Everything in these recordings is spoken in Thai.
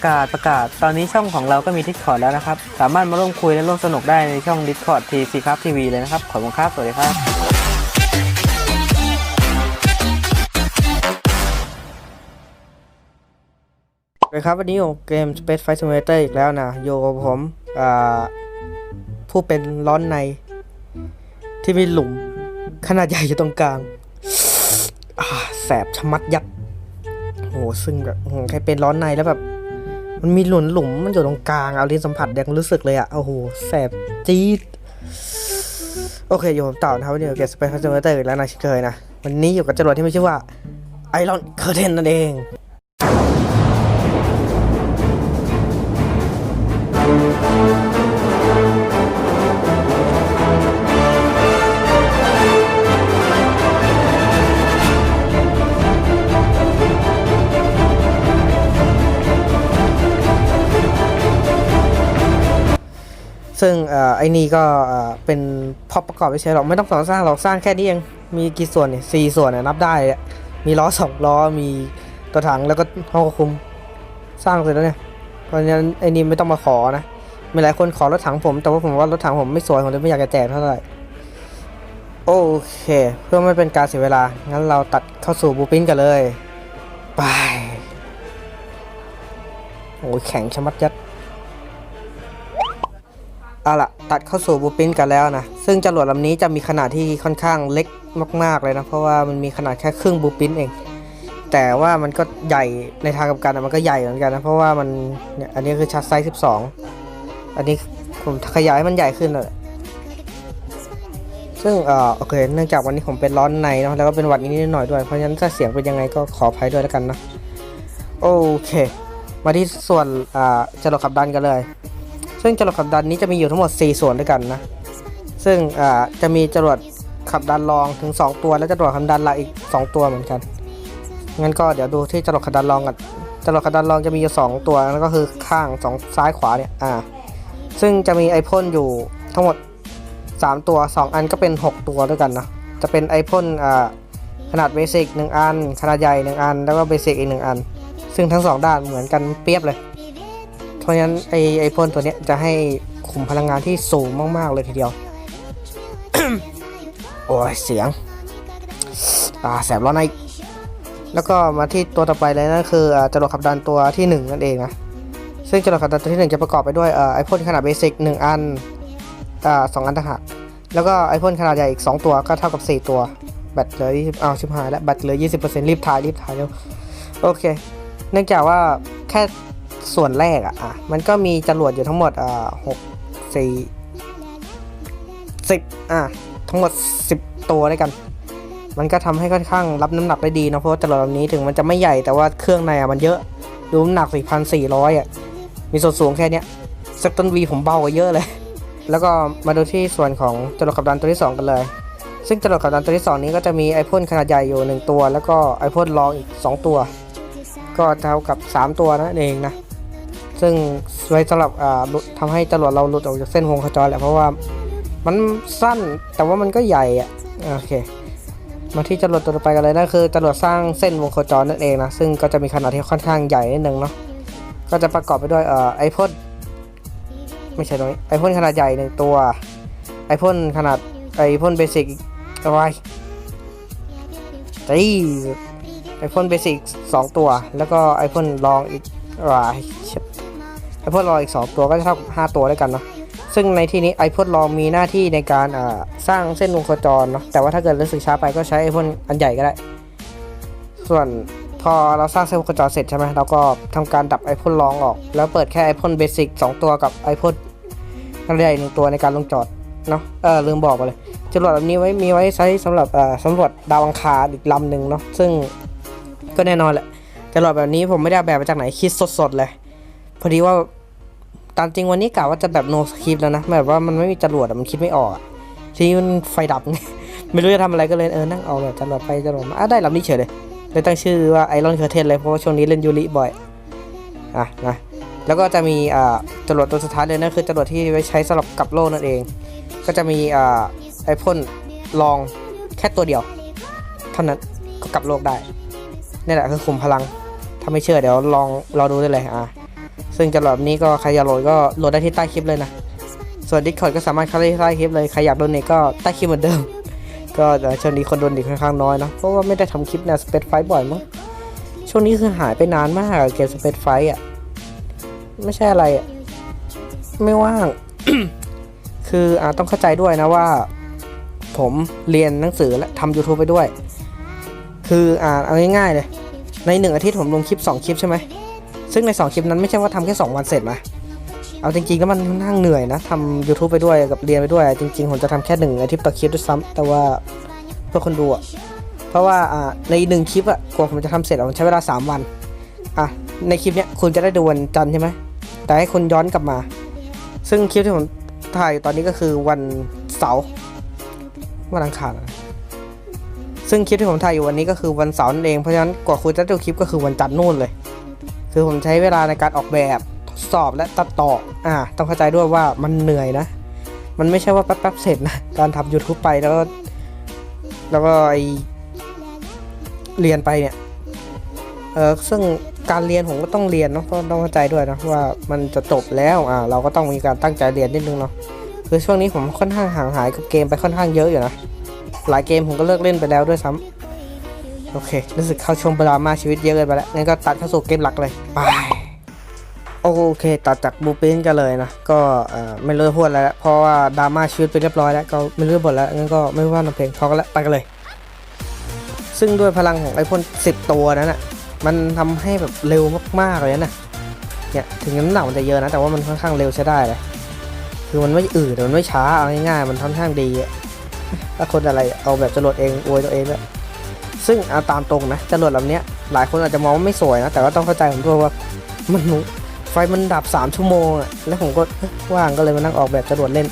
ประกาศประกาศ ตอนนี้ช่องของเราก็มี Discord แล้วนะครับ สามารถมาร่วมคุยและร่วมสนุกได้ในช่อง Discord TC ครับทีวีเลยนะครับ ขอบคุณครับ สวัสดีครับสวัสดีครับวันนี้อยู่เกม Space Fight Simulator อีกแล้วนะอยู่กับผมผู้เป็นร้อนใน ที่มีหลุม ขนาดใหญ่อยู่ตรงกลางแสบชะมัดยัดโหซึ่งแบบใครเป็นร้อนในแล้วแบบ มันมีหลุมหลุมมันอยู่ตรงกลางเอาลิ้นสัมผัสยังรู้สึกเลยอะโอ้โหแสบจี๊ดโอเคอยู่ผมต่อนะครับวันนี้อยู่กับสเปซเซอร์เตอร์แล้วนะเช่นเคยนะ วันนี้อยู่กับจรวดที่ไม่ชื่อว่าไอรอนเคอร์เทนนั่นเอง ซึ่งอไอ้นี่ก็เป็นพอประกอบไม่ใช่หรอกไม่ต้องสอนสร้างหรอกสร้างแค่นี้เองมีกี่ส่วนเนี่ยสี่ส่วนเนี่ยนับได้มีล้อสองล้อมีตัวถังแล้วก็ห้องควบคุมสร้างเสร็จแล้วเนี่ยเพราะฉะนั้นไอ้นี่ไม่ต้องมาขอนะมีหลายคนขอรถถังผมแต่ว่าผมว่ารถถังผมไม่สวยผมเลยไม่อยากจะแจกเท่าไหร่โอเค เพื่อไม่เป็นการเสียเวลา งั้นเราตัดเข้าสู่บูปินกันเลย ไป โอ้ยแข็งชะมัดยัด เอาละตัดเข้าสู่บูปินกันแล้วนะ ซึ่งจรวดลำนี้จะมีขนาดที่ค่อนข้างเล็กมาก ๆ เลยนะ เพราะว่ามันมีขนาดแค่ครึ่งบูปินเอง แต่ว่ามันก็ใหญ่ในทางกับกันมันก็ใหญ่เหมือนกันนะ เพราะว่ามันเนี่ยอันนี้คือชัดไซส์ 12 อันนี้ผมขยายให้มันใหญ่ขึ้นเลยซึ่งเออโอเค เนื่องจากวันนี้ผมเป็นร้อนในเนอะแล้วก็เป็นหวัดนิดหน่อยด้วย เพราะฉะนั้นถ้าเสียงเป็นยังไงก็ขออภัยด้วยแล้วกันนะ โอเค มาที่ส่วนอ่าจรวดขับดันกันเลย ซึ่งจรวดขับดันนี้จะมีอยู่ทั้งหมด 4 ส่วนด้วยกันนะ ซึ่งจะมีจรวดขับดันรองถึง 2 ตัว และจรวดขับดันหลักอีก 2 ตัวเหมือนกัน งั้นก็เดี๋ยวดูที่จรวดขับดันรองกันจรวดขับดันรองจะมีอยู่2ตัวแล้วก็คือข้าง2ซ้ายขวาเนี่ย อ่า ซึ่งจะมีไอพ่นอยู่ทั้งหมด 3 ตัว 2 อันก็เป็น 6 ตัวด้วยกันนะ จะเป็นไอพ่นอ่าขนาดเบสิก1อัน ขนาดใหญ่ 1 อัน แล้วก็เบสิกอีก 1 อัน ซึ่งทั้งสองด้านเหมือนกันเปรียบเลย เพราะฉะนั้นไอไอพ่นตัวเนี้ยจะให้ขุมพลังงานที่สูงมากๆเลยทีเดียว โอ้ยเสียง อ่าแสบร้อนในแล้วก็มาที่ตัวต่อไปเลยนั่นคืออจรวดขับดันตัวที่ 1 นั่นเองนะ ซึ่งจรวดขับดันตัวที่ 1 จะประกอบไปด้วยเอ่อไอพ่นขนาดเบสิก1อันอ่าสองอันต่างหากแล้วก็ไอพ่นขนาดใหญ่อีก 2 ตัวก็เท่ากับ 4 ตัวแบตเหลือ20อ้าวชิบหายแล้วแบตเหลือ 20%รีบถ่ายรีบถ่ายเร็วโอเค เนื่องจากว่าแค่ ส่วนแรกอะอะ มันก็มีจรวดอยู่ทั้งหมดอ่าหกสี่สิบอะ ทั้งหมดสิบตัวด้วยกัน มันก็ทำให้ค่อนข้างรับน้ำหนักได้ดีนะเพราะจรวดลำนี้ถึงมันจะไม่ใหญ่แต่ว่าเครื่องในอะมันเยอะ ดูน้ำหนัก4,400อะ มีส่วนสูงแค่เนี้ยสักต้นวีผมเบากว่าเยอะเลย แล้วก็มาดูที่ส่วนของจรวดขับดันตัวที่ 2 กันเลย ซึ่งจรวดขับดันตัวที่ 2 นี้ก็จะมีไอพ่นขนาดใหญ่อยู่ 1 ตัว แล้วก็ไอพ่นรองอีก 2 ตัว ก็เท่ากับ 3 ตัวนั่นเองนะ ซึ่งไว้สำหรับอ่าหลุดทำให้จรวดเราหลุดออกจากเส้นวงโคจรแหละเพราะว่ามันสั้นแต่ว่ามันก็ใหญ่อะโอเค มาที่จรวดตัวต่อไปกันเลยนั่นคือจรวดสร้างเส้นวงโคจรนั่นเองนะซึ่งก็จะมีขนาดที่ค่อนข้างใหญ่นิดนึงเนาะก็จะประกอบไปด้วยเอ่อไอพ่นไม่ใช่ตรงนี้ไอพ่นขนาดใหญ่หนึ่งตัวไอพ่นขนาดไอพ่นเบสิกอะไรจีไอพ่นเบสิกสองตัว แล้วก็ไอพ่นรองอีกอะไร ไอพ่นรองอีกสองตัวก็จะเท่ากับห้าตัวด้วยกันเนาะซึ่งในที่นี้ไอพ่นรองมีหน้าที่ในการอ่าสร้างเส้นวงโคจรเนาะแต่ว่าถ้าเกิดรู้สึกช้าไปก็ใช้ไอพ่นอันใหญ่ก็ได้ ส่วนพอเราสร้างเส้นวงโคจรเสร็จใช่ไหมเราก็ทำการดับไอพ่นรองออก แล้วเปิดแค่ไอพ่นเบสิกสองตัวกับไอพ่นขนาดใหญ่หนึ่งตัวในการลงจอดเนาะเออลืมบอกไปเลยจรวดแบบนี้ไว้มีไว้ใช้สำหรับเอ่อสำรวจดาวอังคารอีกลำหนึ่งเนาะซึ่งก็แน่นอนแหละจรวดแบบนี้ผมไม่ได้เอาแบบมาจากไหนคิดสดๆเลย พอดีว่าตามจริงวันนี้กะว่าจะแบบโนสคริปแล้วนะแบบว่ามันไม่มีจรวดมันคิดไม่ออกทีนี้มันไฟดับไงไม่รู้จะทำอะไรก็เลยเออนั่งเอาแบบจรวดไปจรวดมาอะได้ลำนี้เฉยเลยเลยตั้งชื่อว่าไอรอนเคอร์เทนเลยเพราะว่าช่วงนี้เล่นยูริบ่อยอะนะแล้วก็จะมีอ่าจรวดตัวสุดท้ายเลยนั่นคือจรวดที่ไว้ใช้สำหรับกลับโลกนั่นเอง ก็จะมีอ่าไอพ่นลองแค่ตัวเดียว เท่านั้นก็กลับโลกได้นี่แหละคือขุมพลังถ้าไม่เชื่อเดี๋ยวลองรอดูได้เลยอะ ซึ่งจะโหลดนี้ก็ใครอยากโหลดก็โหลดได้ที่ใต้คลิปเลยนะ ส่วน Discord ก็สามารถเข้าได้ที่ใต้คลิปเลย ใครอยากโดนเนทก็ใต้คลิปเหมือนเดิม ก็ช่วงนี้คนโดนเนค่อนข้างน้อยเนะเพราะว่าไม่ได้ทำคลิปแนวสเปซไฟบ่อยมั้ง ช่วงนี้คือหายไปนานมากเกมสเปซไฟอะ ไม่ใช่อะไรอะ ไม่ว่าง คืออ่าต้องเข้าใจด้วยนะว่า ผมเรียนหนังสือและทำ YouTube ไปด้วย คืออ่าเอาง่ายๆเลย ในหนึ่งอาทิตย์ผมลงคลิป 2 คลิปใช่ไหม ซึ่งใน 2 คลิปนั้นไม่ใช่ว่าทำแค่ 2 วันเสร็จนะเอาจริงๆแล้วมันค่อนข้างเหนื่อยนะทำ YouTube ไปด้วยกับเรียนไปด้วย จริงๆผมจะทำแค่หนึ่งอาทิตย์ต่อคลิปด้วยซ้ำแต่ว่าเพื่อคนดูอะเพราะว่าในหนึ่งคลิปอะกว่าผมจะทำเสร็จอะมันใช้เวลา 3 วันอะในคลิปเนี้ยคุณจะได้ดูวันจันทร์ใช่ไหมแต่ให้คุณย้อนกลับมา ซึ่งคลิปที่ผมถ่ายตอนนี้ก็คือวันเสาร์วันอังคารซึ่งคลิปที่ผมถ่ายอยู่วันนี้ก็คือวันเสาร์นั่นเองเพราะฉะนั้นกว่าคุณจะดูคลิปก็คือวันจันทร์นู่นเลย คือผมใช้เวลาในการออกแบบทดสอบและตัดต่ออ่าต้องเข้าใจด้วยว่ามันเหนื่อยนะ มันไม่ใช่ว่าแป๊บๆเสร็จนะ การทำ YouTube ไปแล้วก็แล้วก็ไอเรียนไปเนี่ย เออซึ่งการเรียนผมก็ต้องเรียนเนาะก็ต้องเข้าใจด้วยนะว่ามันจะจบแล้วอ่าเราก็ต้องมีการตั้งใจเรียนนิดนึงเนาะคือช่วงนี้ผมค่อนข้างห่างหายกับเกมไปค่อนข้างเยอะอยู่นะหลายเกมผมก็เลิกเล่นไปแล้วด้วยซ้ำ โอเค รู้สึกเข้าช่วงดราม่าชีวิตเยอะเกินไปแล้ว งั้นก็ตัดเข้าสู่เกมหลักเลยไปโอเคตัดจากบูปินกันเลยนะ ก็ไม่รู้จะพูดอะไรแล้ว เพราะว่าดราม่าชีวิตไปเรียบร้อยแล้ว ก็ไม่รู้บ่นแล้ว งั้นก็ไม่ว่าน้ำเพลงพอกันแล้วไปกันเลย ซึ่งด้วยพลังของไอพ่น10ตัวนั้นอะ มันทำให้แบบเร็วมากๆเลยนะเนี่ยถึงน้ำหนักมันจะเยอะนะ แต่ว่ามันค่อนข้างเร็วใช้ได้เลย คือมันไม่อืดมันไม่ช้า เอาง่ายๆ มันค่อนข้างดีอะถ้าคนอะไรเอาแบบจรวดเองอวยตัวเองด้วย ซึ่งเอาตามตรงนะจรวดลำนี้หลายคนอาจจะมองว่าไม่สวยนะ แต่ว่าต้องเข้าใจผมด้วยว่ามันไฟมันดับ 3 ชั่วโมงอะแล้วผมก็ว่างก็เลยมานั่งออกแบบจรวดเล่น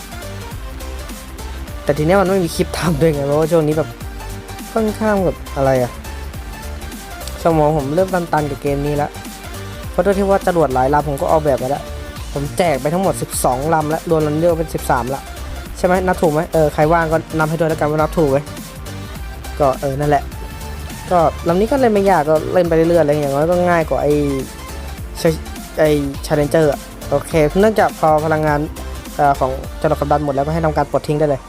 แต่ทีนี้มันไม่มีคลิปทำด้วยไงเพราะว่าช่วงนี้แบบค่อนข้างแบบอะไรอะสมองผมเริ่มตันๆกับเกมนี้แล้วเพราะด้วยที่ว่าจรวดหลายลำผมก็ออกแบบไปแล้วผมแจกไปทั้งหมด 12ลำแล้วรวมลำเดียวเป็น 13ละใช่ไหมนับถูกไหมเออใครว่างก็นับให้ด้วยแล้วกันว่านับถูกไหมก็เออนั่นแหละ ก็ลำนี้ก็เล่นไม่ยากก็เล่นไปเรื่อยๆอะไรอย่างน้ยก็ง่ายกว่าไอ้ใช้ไอ้ชาเลนเจอร์โอเคเนื่องจากพอพลังงานอของจรวดกับดันหมดแล้วก็ให้ทำการปลดทิ้งได้เลย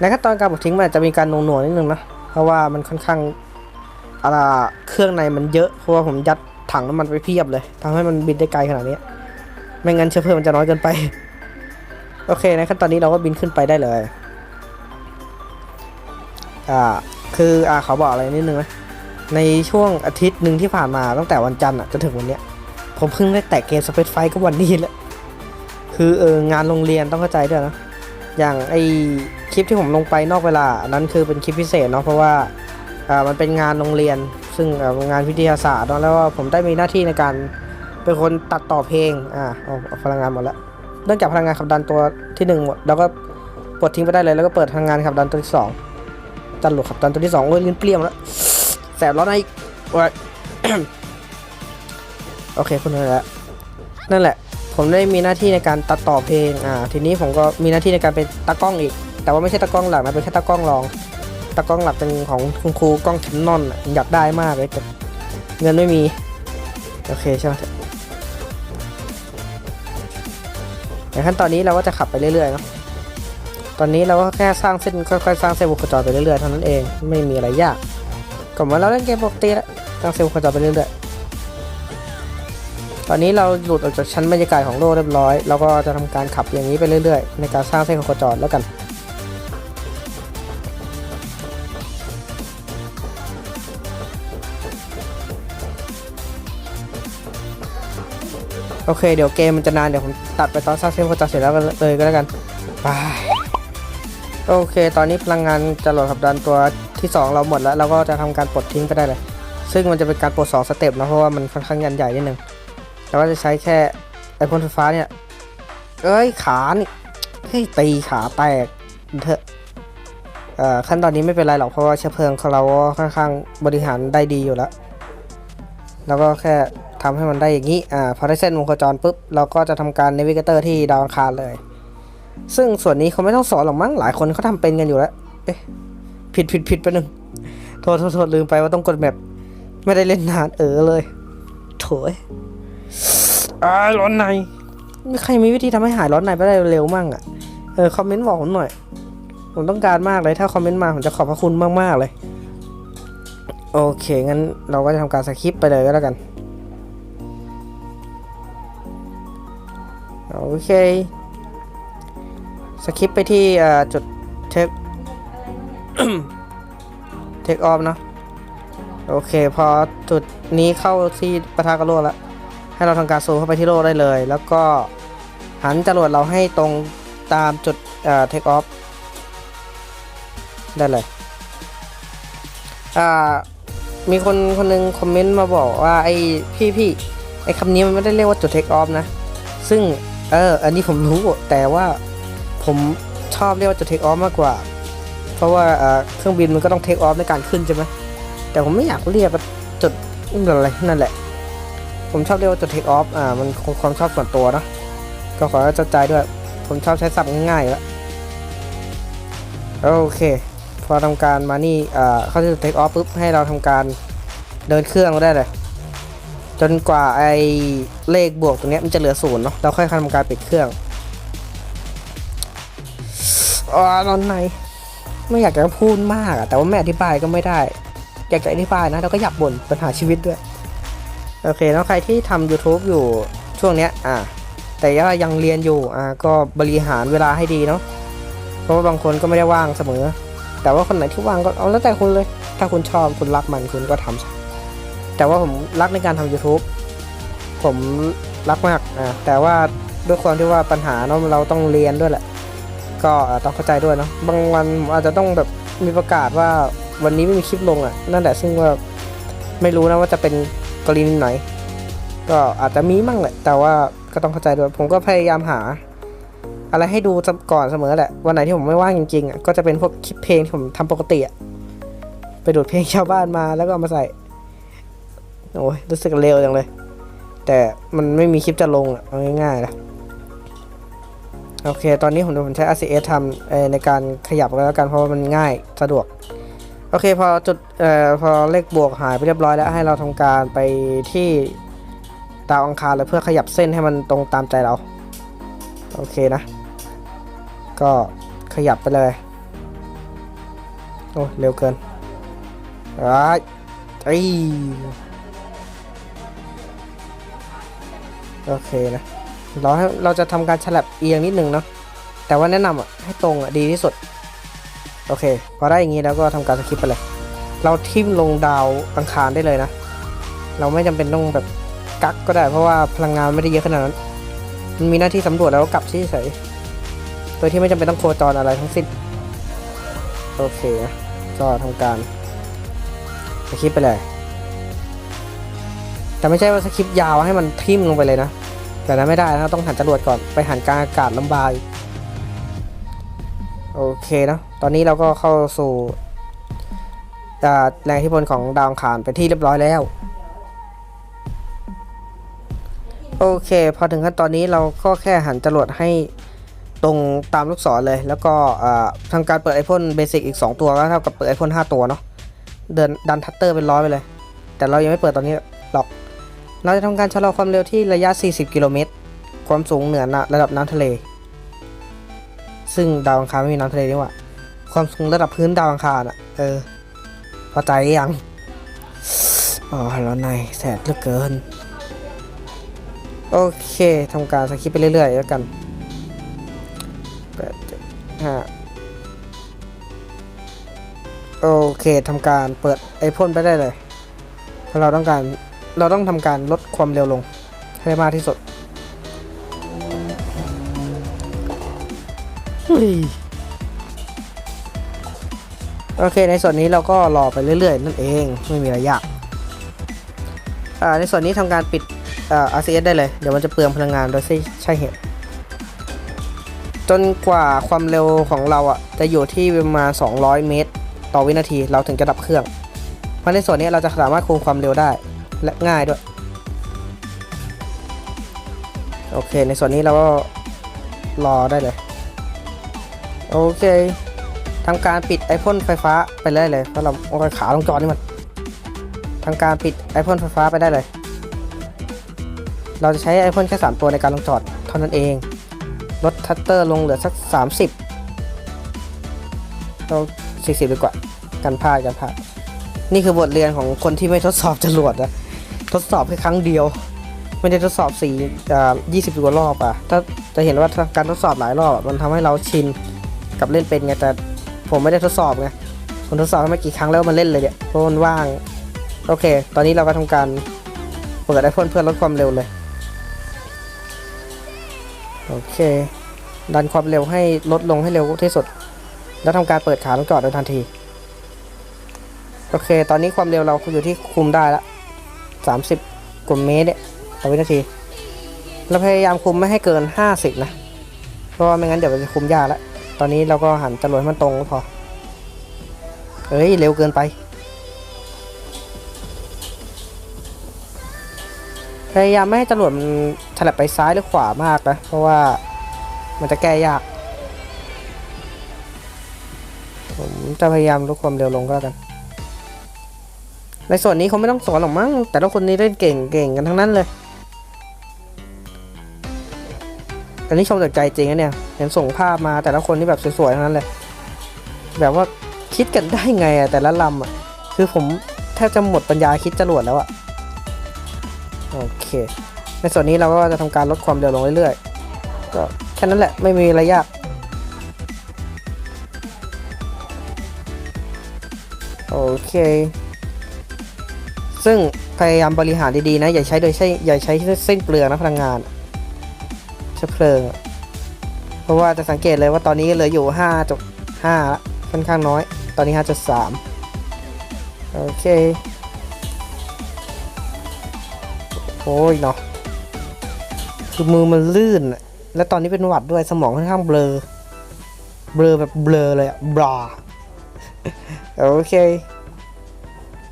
ในขั้นตอนการปลดทิ้งมันอาจจะมีการหน่วงๆนิดนึงนะเพราะว่ามันค่อนข้างอ่าเครื่องในมันเยอะเพราะว่าผมยัดถังน้ำมันไปเพียบเลยทำให้มันบินได้ไกลขนาดนี้ไม่งั้นเชื้อเพลิงมันจะน้อยเกินไป โอเคในขั้นตอนนี้เราก็บินขึ้นไปได้เลย อ่า คืออ่าเขาบอกอะไรนิดนึงไหมในช่วงอาทิตย์หนึ่งที่ผ่านมาตั้งแต่วันจันทร์อะจนถึงวันเนี้ย ผมเพิ่งได้แตะเกมสเปซไฟก็วันนี้แล้วคือเอองานโรงเรียนต้องเข้าใจด้วยนะ อย่างไอคลิปที่ผมลงไปนอกเวลานั้นคือเป็นคลิปพิเศษเนาะเพราะว่าอ่ามันเป็นงานโรงเรียน ซึ่งงานวิทยาศาสตร์เนาะแล้วว่าผมได้มีหน้าที่ในการเป็นคนตัดต่อเพลงอ่าเอาพลังงานหมดแล้วเนื่องจากพลังงานขับดันตัวที่1หมดแล้วก็ปลดทิ้งไปได้เลยแล้วก็เปิดพลังงานขับดันตัวที่สอง จันหลวขับจันตัวที่สองโอ้ยลิ้นเปรี้ยวแล้วแสบร้อนไอ้ยโอเคคุณเแหละนั่นแหละ ผมได้มีหน้าที่ในการตัดต่อเพลงอ่าทีนี้ผมก็มีหน้าที่ในการเป็นตากล้องอีก แต่ว่าไม่ใช่ตากล้องหลักนะเป็นแค่ตากล้องรองตากล้องหลักเป็นของคุณครูกล้องแคนนอนอยากได้มากเลยแต่เงินไม่มีโอเคใช่ไหมในขั้นตอนนี้เราก็จะขับไปเรื่อยๆเนาะ ตอนนี้เราก็แค่สร้างเส้นค่อยๆสร้างเส้นวงจรไปเรื่อยๆเท่านั้นเองไม่มีอะไรยากก็เหมือนเราเล่นเกมปกติแล้วสร้างเส้นวงจรไปเรื่อยๆตอนนี้เราหลุดออกจากชั้นบรรยากาศของโลกเรียบร้อยเราก็จะทำการขับอย่างนี้ไปเรื่อยๆ ในการสร้างเส้นของโคจรแล้วกันโอเค เดี๋ยวเกมมันจะนาน เดี๋ยวผมตัดไปตอนสร้างเส้นโคจรเสร็จแล้วกันเลยก็แล้วกันไป โอเค ตอนนี้พลังงานจะโหลดขับดันตัวที่ 2 เราหมดแล้ว เราก็จะทำการปลดทิ้งไปได้เลย ซึ่งมันจะเป็นการปลด 2 สเต็ปนะ เพราะว่ามันค่อนข้างยันใหญ่นิดนึงแต่ว่าจะใช้แค่ไอพ่นไฟฟ้าเนี่ย เอ้ย ขานี่เฮ้ยตีขาแตกเถอะเอ่อขั้นตอนนี้ไม่เป็นไรหรอกเพราะว่าเชื้อเพลิงของเราค่อนข้างบริหารได้ดีอยู่แล้ว แล้วก็แค่ทำให้มันได้อย่างนี้ อ่า พอได้เส้นวงโคจรปุ๊บ เราก็จะทำการเนวิเกเตอร์ที่ดาวอังคารเลย ซึ่งส่วนนี้เขาไม่ต้องสอนหรอกมั้งหลายคนเขาทำเป็นกันอยู่แล้ว เอ๊ะผิดผิดผิดไปหนึ่งโทษโทษโทษลืมไปว่าต้องกดแมปไม่ได้เล่นนานเออเลยโถยอ่าร้อนในมีใครมีวิธีทำให้หายร้อนในไปได้เร็วมั่งอะเออคอมเมนต์บอกผมหน่อย ผมต้องการมากเลยถ้าคอมเมนต์มาผมจะขอบพระคุณมากๆเลย โอเคงั้นเราก็จะทำการสคริปต์ไปเลยก็แล้วกัน โอเคส คริปไปที่จุดเทคเทคออฟเนาะโอเค พอจุดนี้เข้าที่ปะทะกับโลกแล้ว ให้เราทำการซูมเข้าไปที่โลกได้เลย แล้วก็หันจรวดเราให้ตรงตามจุดเทคออฟได้เลยมีคนคนหนึงคอมเมนต์มาบอกว่าไอ้พี่พี่ไอ้คำนี้มันไม่ได้เรียกว่าจุดเทคออฟนะ ซึ่งเอออันนี้ผมรู้แต่ว่า ผมชอบเรียกว่าจุดเทคออฟมากกว่า เพราะว่าเครื่องบินมันก็ต้องเทคออฟในการขึ้นใช่ไหมแต่ผมไม่อยากเรียกว่าจุดอะไรนั่นแหละ ผมชอบเรียกว่าจุดเทคออฟอ่ามันความชอบส่วนตัวนะก็ขอเข้าใจด้วย ผมชอบใช้ศัพท์ง่ายๆแล้วโอเค พอทำการมานี่อ่าเข้าที่จุดเทคออฟปุ๊บให้เราทำการเดินเครื่องได้เลย จนกว่าไอเลขบวกตรงนี้มันจะเหลือศูนย์เนาะเราค่อยทำการปิดเครื่อง อ๋อร้อนในไม่อยากจะพูดมากอะแต่ว่าไม่อธิบายก็ไม่ได้ อยากจะอธิบายนะเราก็อยากบ่นปัญหาชีวิตด้วย โอเคแล้วใครที่ทำ YouTube อยู่ช่วงเนี้ยอ่าแต่ว่ายังเรียนอยู่อ่าก็บริหารเวลาให้ดีเนาะเพราะว่าบางคนก็ไม่ได้ว่างเสมอ แต่ว่าคนไหนที่ว่างก็เอาแล้วแต่คุณเลย ถ้าคุณชอบคุณรักมันคุณก็ทำแต่ว่าผมรักในการทำ YouTube ผมรักมากอ่าแต่ว่าด้วยความที่ว่าปัญหาเนาะเราต้องเรียนด้วยแหละ ก็ต้องเข้าใจด้วยเนาะบางวันอาจจะต้องแบบมีประกาศว่าวันนี้ไม่มีคลิปลงอะนั่นแหละซึ่งว่าไม่รู้นะว่าจะเป็นกรณีไหน ก็อาจจะมีมั่งแหละ แต่ว่าก็ต้องเข้าใจด้วย ผมก็พยายามหา อะไรให้ดูก่อนเสมอแหละ วันไหนที่ผมไม่ว่างจริงๆอะก็จะเป็นพวกคลิปเพลงที่ผมทำปกติอะไปดูดเพลงชาวบ้านมาแล้วก็เอามาใส่โอ้ยรู้สึกเร็วจังเลย แต่มันไม่มีคลิปจะลงอะง่ายๆนะ โอเค ตอนนี้ผมผมใช้ RCS ทำในการขยับแล้วกันเพราะว่ามันง่ายสะดวก โอเค พอจุดออพอเลขบวกหายไปเรียบร้อยแล้วให้เราทำการไปที่ดาวอังคารเลยเพื่อขยับเส้นให้มันตรงตามใจเรา โอเคนะ ก็ขยับไปเลย โอ้เร็วเกินอ้ายไอโอเคนะ เราเราจะทำการฉลับเอียงนิดนึงเนาะแต่ว่าแนะนำอะให้ตรงอะดีที่สุด โอเค พอได้อย่างนี้แล้วก็ทำการสคิปไปเลย เราทิ่มลงดาวอังคารได้เลยนะ เราไม่จำเป็นต้องแบบกักก็ได้ เพราะว่าพลังงานไม่ได้เยอะขนาดนั้น มันมีหน้าที่สำรวจแล้วก็กลับที่เฉยโดยที่ไม่จำเป็นต้องโคจรอะไรทั้งสิ้น โอเค ก็ทำการสคิปไปเลย แต่ไม่ใช่ว่าสคริปต์ยาวให้มันทิ่มลงไปเลยนะ แต่นั้นไม่ได้นะต้องหันจรวดก่อนไปหันกลางอากาศลำบากโอเคนะตอนนี้เราก็เข้าสู่แรงอิที่พลของดาวอังคารเป็นที่เรียบร้อยแล้ว โอเค พอถึงขั้นตอนนี้เราก็แค่หันจรวดให้ตรงตามลูกศรเลย แล้วก็ทางการเปิดไอพ่นเบสิกอีก 2 ตัวก็เท่ากับเปิดไอพ่น5ตัวเนาะเดินดันทัตเตอร์เป็นร้อยไปเลย แต่เรายังไม่เปิดตอนนี้หรอก เราจะทำการชะลอความเร็วที่ระยะ 40 กิโลเมตร ความสูงเหนือระดับน้ำทะเล ซึ่งดาวอังคารไม่มีน้ำทะเลนี่หว่า ความสูงระดับพื้นดาวอังคารอะ เออ พอใจอยัง อ๋อแล้วนายแสบเหลือเกิน โอเคทำการสคิปไปเรื่อยๆแล้วกันแปดเจ็ดห้าโอเคทำการเปิดไอพ่นไปได้เลย เพราะเราต้องการ เราต้องทำการลดความเร็วลงให้ได้มากที่สุดโอเค ในส่วนนี้เราก็รอไปเรื่อย ๆ นั่นเองไม่มีอะไรยากในส่วนนี้ทำการปิดอ่า RCS ได้เลย เดี๋ยวมันจะเปลืองพลังงานโดยใช่ใช่เหตุ จนกว่าความเร็วของเราอะ จะอยู่ที่ประมาณ 200 เมตร ต่อวินาทีเราถึงจะดับเครื่องเพราะในส่วนนี้เราจะสามารถคุมความเร็วได้ และง่ายด้วย โอเค ในส่วนนี้เราก็รอได้เลย โอเคทำการปิดไอพ่นไฟฟ้าไปเลยเลยเพราะเราเอาขาลงจอนี่มันทำการปิดไอพ่นไฟฟ้าไปได้เลย เราจะใช้ไอพ่นแค่ 3 ตัวในการลงจอดเท่านั้นเอง ลดทัตเตอร์ลงเหลือสัก 30เรา40 ดีกว่า กันพลาดกันพลาดนี่คือบทเรียนของคนที่ไม่ทดสอบจรวดนะ ทดสอบแค่ครั้งเดียว ไม่ได้ทดสอบสี่ยี่สิบกว่ารอบอะ ถ้าจะเห็นว่าการทดสอบหลายรอบมันทำให้เราชินกับเล่นเป็นไงแต่ผมไม่ได้ทดสอบไงผมทดสอบมากี่ครั้งแล้วมันเล่นเลยเนี่ยเพราะมันว่าง โอเค ตอนนี้เราก็ทำการเปิดไอพ่นเพื่อลดความเร็วเลย โอเค ดันความเร็วให้ลดลงให้เร็วที่สุด แล้วทำการเปิดขาลงจอดในทันที โอเค ตอนนี้ความเร็วเราอยู่ที่คุมได้แล้ว 30กว่าเมตรเนี่อวินาที เราพยายามคุมไม่ให้เกิน 50 นะ เพราะว่าไม่งั้นเดี๋ยวจะคุมยากละตอนนี้เราก็หันจรวดมันตรงก็พอ เอ้ย เร็วเกินไป พยายามไม่ให้จรวดมันถลับไปซ้ายหรือขวามากนะ เพราะว่ามันจะแก้ยาก ผมจะพยายามลดความเร็วลงก็แล้วกัน ในส่วนนี้เขาไม่ต้องสอนหรอกมั้ง แต่ละคนนี้เล่นเก่งเก่งกันทั้งนั้นเลย อันนี้ชมจากใจจริงนะเนี่ย เห็นส่งภาพมาแต่ละคนที่แบบสวยๆทั้งนั้นเลย แบบว่าคิดกันได้ไงอะแต่ละลำอะคือผมแทบจะหมดปัญญาคิดจรวดแล้วอะโอเค ในส่วนนี้เราก็จะทำการลดความเร็วลงเรื่อยๆ ก็แค่นั้นแหละไม่มีอะไรยากโอเค ซึ่งพยายามบริหารดีๆนะ อย่าใช้โดยใช้อย่าใช้เส้นเปลืองนะพลังงานเชื้อเพลิงอเพราะว่าจะสังเกตเลยว่าตอนนี้เหลืออยู่5จุด5ละค่อนข้างน้อย ตอนนี้ 5.3 โอเค โอ้ยเนาะคือมือมันลื่น และตอนนี้เป็นหวัดด้วยสมองค่อนข้างเบลอ เบลอแบบเบลอเลยอะบลาโอเค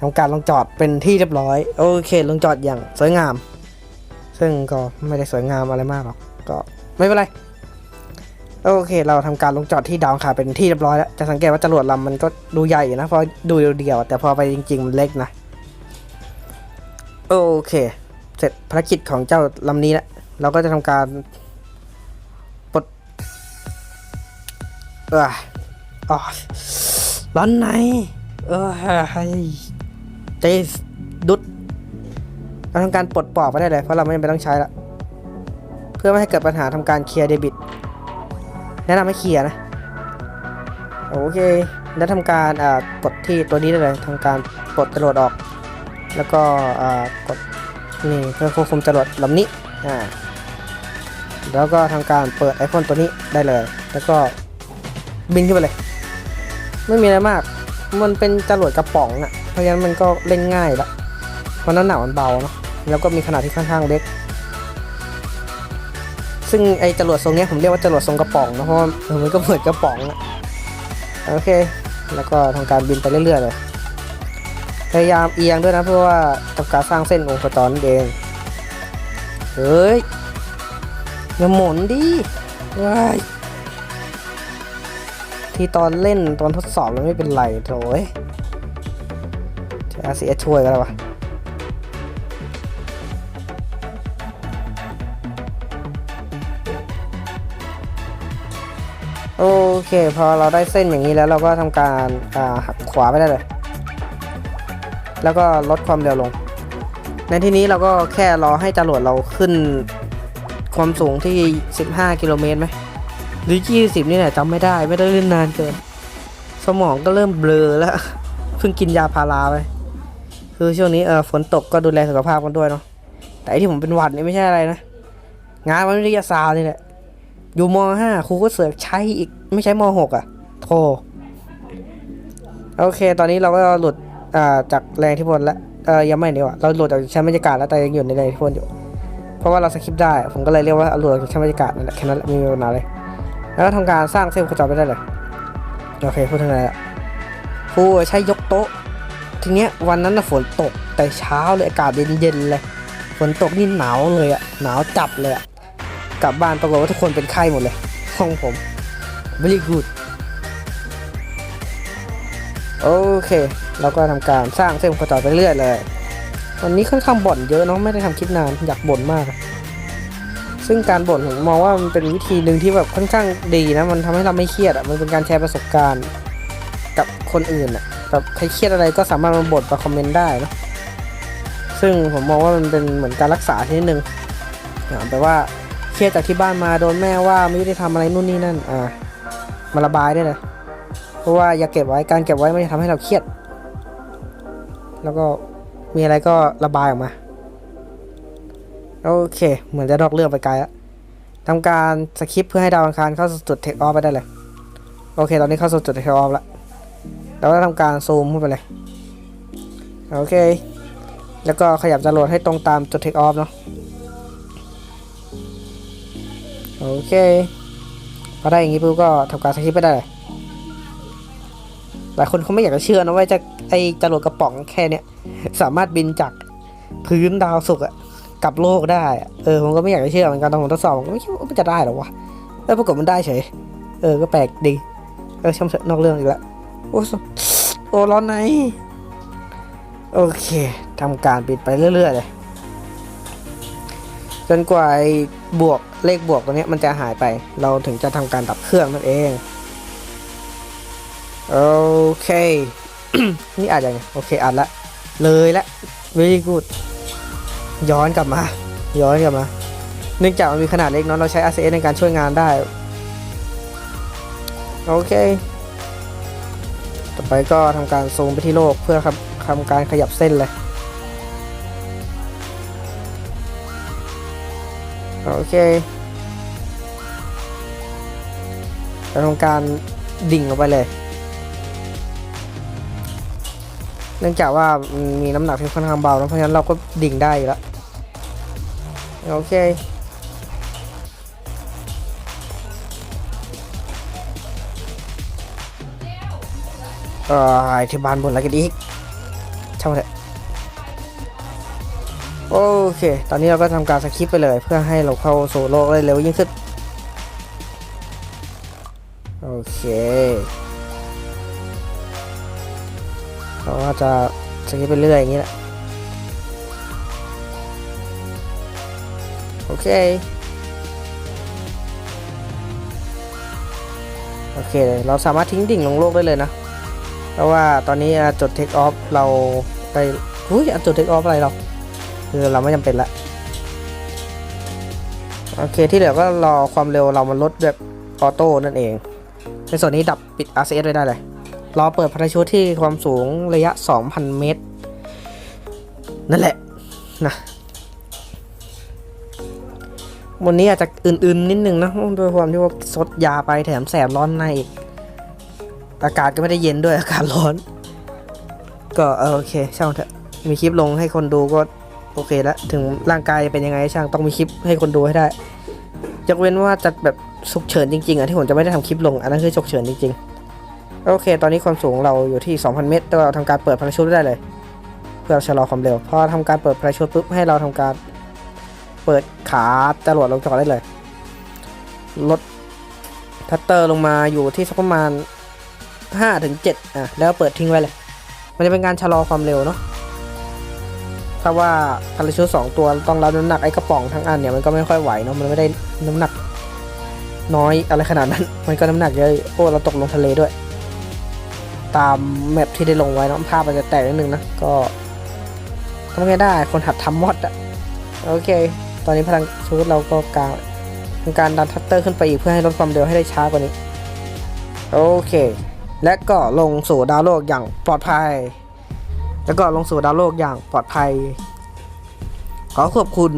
ทำการลงจอดเป็นที่เรียบร้อย โอเค ลงจอดอย่างสวยงาม ซึ่งก็ไม่ได้สวยงามอะไรมากหรอก ก็ไม่เป็นไร โอเค เราทำการลงจอดที่ดาวคารเป็นที่เรียบร้อยแล้ว จะสังเกตว่าจรวดลำมันก็ดูใหญ่อยู่นะเพราะดูเดียวแต่พอไปจริง ๆ มันเล็กนะ โอเค เสร็จภารกิจของเจ้าลำนี้แล้ว เราก็จะทำการปลดเอออ๋อร้อนในเออเจสดุดเราทำการปลดปลอกไปได้เลย เพราะเราไม่จำเป็นต้องใช้ละเพื่อไม่ให้เกิดปัญหาทำการเคลียร์เดบิต แนะนำให้เคลียร์นะ โอเค แล้วทำการอ่ากดที่ตัวนี้ได้เลยทำการปลดจรวดออก แล้วก็อ่ากดนี่เพื่อควบคุมจรวดลำนี้อ่าแล้วก็ทำการเปิดไอโฟนตัวนี้ได้เลย แล้วก็บินขึ้นไปเลย ไม่มีอะไรมาก มันเป็นจรวดกระป๋องอะ เพราะฉะนั้นมันก็เล่นง่ายละเพราะน้ำหนักมันเบาเนาะแล้วก็มีขนาดที่ค่อนข้างเล็ก ซึ่งไอ้จรวดทรงนี้ผมเรียกว่าจรวดทรงกระป๋องนะเพราะมันก็เหมือนกระป๋องอะโอเค แล้วก็ทำการบินไปเรื่อยๆเลยพยายามเอียงด้วยนะเพื่อว่าทำการสร้างเส้นวงโคจรนั่นเองเฮ้ยอย่าหมุนดิว้ายที่ตอนเล่นตอนทดสอบแล้วไม่เป็นไรโถ่เอ้ยใช้ RCS ช่วยก็แล้ววะโอเค พอเราได้เส้นอย่างนี้แล้วเราก็ทำการอ่าหักขวาไปได้เลย แล้วก็ลดความเร็วลง ในที่นี้เราก็แค่รอให้จรวดเราขึ้นความสูงที่ 15 กิโลเมตรไหมหรือ 20 นี่แหละจำไม่ได้ไม่ได้เล่นนานเกิน สมองก็เริ่มเบลอแล้ว เพิ่งกินยาพาราไป คือช่วงนี้เออฝนตกก็ดูแลสุขภาพกันด้วยเนาะแต่ที่ผมเป็นหวัดนี่ไม่ใช่อะไรนะ งานวิทยาศาสตร์นี่แหละอยู่ม .5 ครูก็เสือกใช้อีกไม่ใช้ม .6 อะโทโอเค ตอนนี้เราก็หลุดอ่าจากแรงที่พลแล้วเออยังไม่เดียวเราหลุดจากชั้นบรรยากาศแล้วแต่ยังอยู่ในแรงที่พลอยู่ เพราะว่าเราสคริปได้ ผมก็เลยเรียกว่าหลุดจากชั้นบรรยากาศนั่นแหละแค่นั้นแหละไม่มีปัญหาเลย แล้วก็ทำการสร้างเส้นโคจรไปได้เลยโอเคพูดถึงไหนละครูใช้ยกโต๊ะ ทีเนี้ยวันนั้นน่ะฝนตกแต่เช้าเลยอากาศเย็นๆเลยฝนตกนี่หนาวเลยอะหนาวจับเลยอะกลับบ้านปรากฏว่าทุกคนเป็นไข้หมดเลยห้องผม very good โอเค เราก็ทำการสร้างเส้นโคจรไปเรื่อยเลย วันนี้ค่อนข้างบ่นเยอะเนาะไม่ได้ทำคลิปนานอยากบ่นมาก ซึ่งการบ่นผมมองว่ามันเป็นวิธีหนึ่งที่แบบค่อนข้างดีนะ มันทำให้เราไม่เครียดอะมันเป็นการแชร์ประสบการณ์กับคนอื่นอะ แบบใครเครียดอะไรก็สามารถมาบ่นมาคอมเมนต์ได้นะซึ่งผมมองว่ามันเป็นเหมือนการรักษาที่นึงอ่าแปลว่าเครียดจากที่บ้านมาโดนแม่ว่าไม่ได้ทำอะไรนู่นนี่นั่นอ่ามาระบายได้เลยเพราะว่าอย่าเก็บไว้การเก็บไว้มันจะทำให้เราเครียด แล้วก็มีอะไรก็ระบายออกมาโอเค เหมือนจะดอกเรื่องไปไกลแล้วทำการสคริปเพื่อให้ดาวอังคารเข้าสู่จุดเทคออฟไปได้เลย โอเค ตอนนี้เข้าสู่จุดเทคออฟแล้ว เราก็ทำการซูมเข้าไปเลย โอเค แล้วก็ขยับจรวดให้ตรงตามจุดเทคออฟเนาะ โอเค พอได้อย่างนี้ปุ๊บก็ทำการสคริปไปได้เลยหลายคนเขาไม่อยากจะเชื่อนะว่าจะไอจรวดกระป๋องแค่เนี้ยสามารถบินจากพื้นดาวศุกร์อะกลับโลกได้ เออผมก็ไม่อยากจะเชื่อเหมือนกันตอนผมทดสอบผมก็ไม่คิดว่ามันจะได้หรอวะเออปรากฏมันได้เฉย เออก็แปลกดี เออช่างเถอะนอกเรื่องอีกแล้ว โอ้สโอ้ร้อนไหน โอเคทำการบินไปเรื่อย ๆ เลยจนกว่าไอ้บวกเลขบวกตัวนี้มันจะหายไป เราถึงจะทำการดับเครื่องนั่นเอง โอเค นี่อาจจะไงโอเคอัดละ เลยละ very good ย้อนกลับมา ย้อนกลับมา เนื่องจากมันมีขนาดเล็กเนาะเราใช้ RCS ในการช่วยงานได้ โอเค ต่อไปก็ทำการซูมไปที่โลกเพื่อทำทำการขยับเส้นเลยโอเคเราทำการดิ่งลงไปเลย เนื่องจากว่ามีน้ำหนักที่ค่อนข้างเบาเพราะฉะนั้นเราก็ดิ่งได้อยู่แล้ว โอเค เอ่อที่บ้านบนอะไรกันอีกช่างมันเถอะโอเค ตอนนี้เราก็ทำการสคริปไปเลย เพื่อให้เราเข้าสู่โลกได้เร็วยิ่งขึ้น โอเคเราก็จะสกิปไปเรื่อยอย่างนี้แหละ โอเค โอเค เราสามารถทิ้งดิ่งลงโลกได้เลยนะ เพราะว่าตอนนี้อะจุดเทคออฟเราไปอุ้ยอะจุดเทคออฟอะไรเราคือเราไม่จำเป็นละโอเคที่เหลือก็รอความเร็วเรามันลดแบบออโต้นั่นเอง ในส่วนนี้ดับปิด RCS ไว้ได้เลย รอเปิดพาราชูทที่ความสูงระยะ 2,000 เมตร นั่นแหละนะวันนี้อาจจะอื่นๆนิดนึงนะด้วยความที่ว่าซดยาไปแถมแสบร้อนในอีก อากาศก็ไม่ได้เย็นด้วยอากาศร้อน ก็เออโอเค ช่างเถอะ มีคลิปลงให้คนดูก็โอเคแล้วถึงร่างกายจะเป็นยังไงช่างต้องมีคลิปให้คนดูให้ได้ยกเว้นว่าจะแบบฉุกเฉินจริงๆอะที่ผมจะไม่ได้ทำคลิปลง อันนั้นคือฉุกเฉินจริงๆ โอเค ตอนนี้ความสูงเราอยู่ที่ 2,000 เมตรเราทำการเปิดพาราชูทได้เลย เพื่อชะลอความเร็วพอทำการเปิดพาราชูทปุ๊บให้เราทำการเปิดขาจรวดลงจอดได้เลยลดทัตเตอร์ลงมาอยู่ที่สักประมาณ 5ถึง7อะแล้วเปิดทิ้งไว้เลย มันจะเป็นการชะลอความเร็วเนาะถ้าว่าพาราชูทสองตัวต้องรับน้ำหนักไอ้กระป๋องทั้งอันเนี่ยมันก็ไม่ค่อยไหวเนาะมันไม่ได้น้ำหนักน้อยอะไรขนาดนั้น มันก็น้ำหนักเยอะโอ้เราตกลงทะเลด้วย ตามแมปที่ได้ลงไว้เนาะภาพมันจะแตกนิดนึงนะก็ทำไงได้คนหัดทำมอดอะโอเค ตอนนี้พลังชูดเราก็กางทำการดันทัตเตอร์ขึ้นไปอีกเพื่อให้ลดความเร็วให้ได้ช้ากว่านี้ โอเค และก็ลงสู่ดาวโลกอย่างปลอดภัย แล้วก็ลงสู่ดาวโลกอย่างปลอดภัย ขอขอบคุณ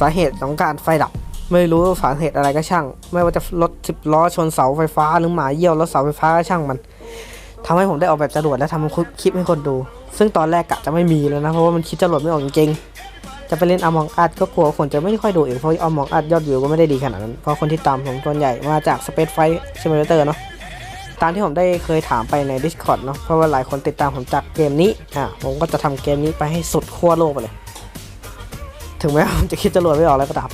สาเหตุของการไฟดับ ไม่รู้สาเหตุอะไรก็ช่าง ไม่ว่าจะรถสิบล้อชนเสาไฟฟ้าหรือหมาเยี่ยวรถเสาไฟฟ้าก็ช่างมันทำให้ผมได้ออกแบบจรวดและทำคลิปให้คนดู ซึ่งตอนแรกกะจะไม่มีแล้วนะเพราะว่ามันคิดจรวดไม่ออกจริงๆจะไปเล่นอมองอัดก็กลัวคนจะไม่ค่อยดูเองเพราะอมองอัดยอดวิวก็ไม่ได้ดีขนาดนั้นเพราะคนที่ตามผมส่วนใหญ่มาจาก Space Fight Simulator เนาะ ตามที่ผมได้เคยถามไปใน Discord เนาะเพราะว่าหลายคนติดตามผมจากเกมนี้อะผมก็จะทำเกมนี้ไปให้สุดขั้วโลกไปเลย ถึงแม้ผมจะคิดจะรวดไม่ออกแล้วก็ตาม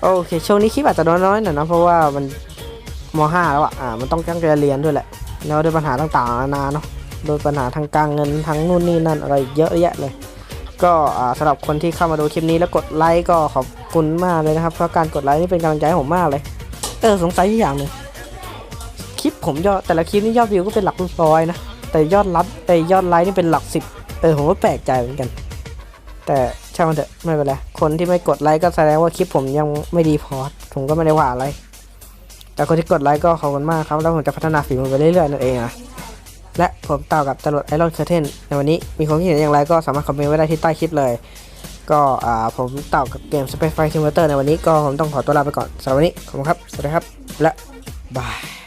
โอเคช่วงนี้คลิปอาจจะน้อยๆหน่อยนะเพราะว่ามันม .5 แล้วอะอ่ามันต้องตั้งใจเรียนด้วยแหละแล้วด้วยปัญหาต่างๆนานาเนาะโดยปัญหาทางการเงินทั้งนู่นนี่นั่นอะไรเยอะแยะเลย ก็อ่าสำหรับคนที่เข้ามาดูคลิปนี้แล้วกดไลค์ก็ขอบคุณมากเลยนะครับเพราะการกดไลค์นี่เป็นกำลังใจให้ผมมากเลย เออสงสัยอีกอย่างหนึ่ง คลิปผมยอดแต่ละคลิปนี่ยอดวิวก็เป็นหลักร้อยนะ แต่ยอดรับไอยอดไลค์นี่เป็นหลักสิบเออผมก็แปลกใจเหมือนกัน แต่ช่างมันเถอะไม่เป็นไรคนที่ไม่กดไลค์ก็แสดงว่าคลิปผมยังไม่ดีพอผมก็ไม่ได้ว่าอะไร แต่คนที่กดไลค์ก็ขอบคุณมากครับ แล้วผมจะพัฒนาฝีมือไปเรื่อยๆนั่นเองนะและผมเต่ากับจรวดไอรอนเคอร์เทนในวันนี้มีความคิดเห็นอย่างไรก็สามารถคอมเมนต์ไว้ได้ที่ใต้คลิปเลย ก็อ่าผมเต่ากับเกม Space Fight Simulator ในวันนี้ก็ผมต้องขอตัวลาไปก่อนสำหรับวันนี้ขอบคุณครับ สวัสดีครับ และบาย